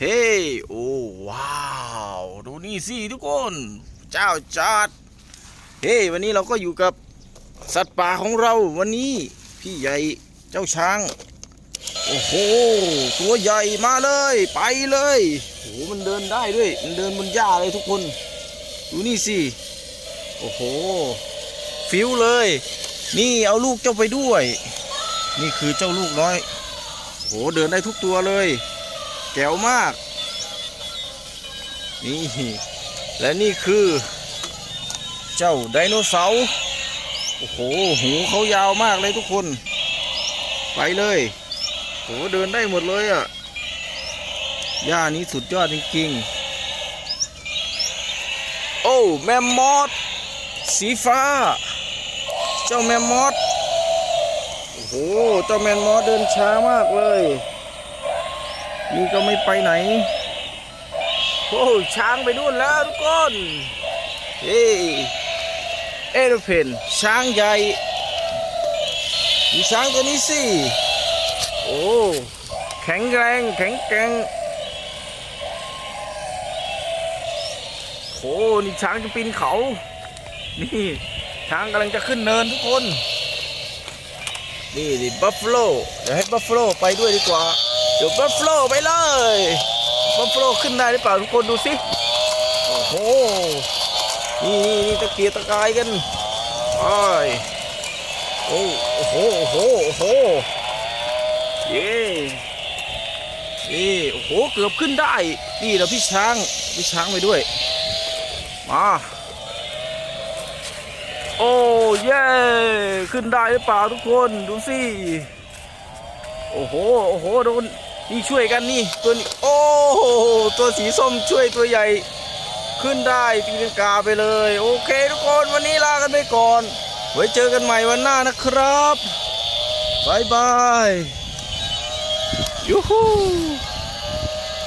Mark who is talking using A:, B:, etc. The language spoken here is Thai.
A: เฮ้ โอ้ว้าว ดูนี่สิทุกคน เจ้าจัด เฮ้ วันนี้เราก็อยู่กับสัตว์ป่าของเราวันนี้ พี่ใหญ่เจ้าช้าง โอ้โห ตัวใหญ่มาเลย ไปเลยโอ้โหมันเดินได้ด้วย มันเดินบนหญ้าเลยทุกคน ดูนี่สิ โอ้โห ฟิวเลย นี่เอาลูกเจ้าไปด้วย นี่คือเจ้าลูกน้อย โอ้โหเดินได้ทุกตัวเลย แก้วมาก นี่ และนี่คือ เจ้าไดโนเสาร์ โอ้โห หูเขายาวมากเลยทุกคน ไปเลยโอ้โหเดินได้หมดเลยอะหญ้านี้สุดยอดจริงๆ โอ้ แมมมอสสีฟ้า เจ้าแมมมอสโอ้โห เจ้าแมมมอสเดินช้ามากเลย นี่ก็ไม่ไปไหน โอ้ช้างไปนู่นแล้วทุกคนเฮ้เอโรเพนช้างใหญ่ดูช้างตัวนี้สิโอ้แข็งแรงแข็งแกร่งโอ้นี่ช้างจะปีนเขา นี่ช้างกำลังจะขึ้นเนินทุกคน นี่ดิบัฟฟ l o เดี๋ยวให้บัฟฟ l o ไปด้วยดีกว่า เดี๋ยวบัฟฟ l o ไปเลยบัฟฟ l o ขึ้นได้หรือเปล่าทุกคนดูสิโอ้โหนี่นี่นี่ตะเกียกตะกายกันไปโอ้โอ้โหโอ้โหโอ้โหเย้นี่โอ้โหเกือบขึ้นได้นี่เราพี่ช้างพี่ช้างไปด้วยมาโอ้เย่ขึ้นได้หรือเปล่าทุกคนดูสิโอ้โห โอ้โห โดน นี่ช่วยกันนี่ตัวนี้โอ้ตัวสีส้มช่วยตัวใหญ่ ขึ้นได้ตีลังกาไปเลย โอเคทุกคนวันนี้ลากันไปก่อน ไว้เจอกันใหม่วันหน้านะครับบายบายยูฮู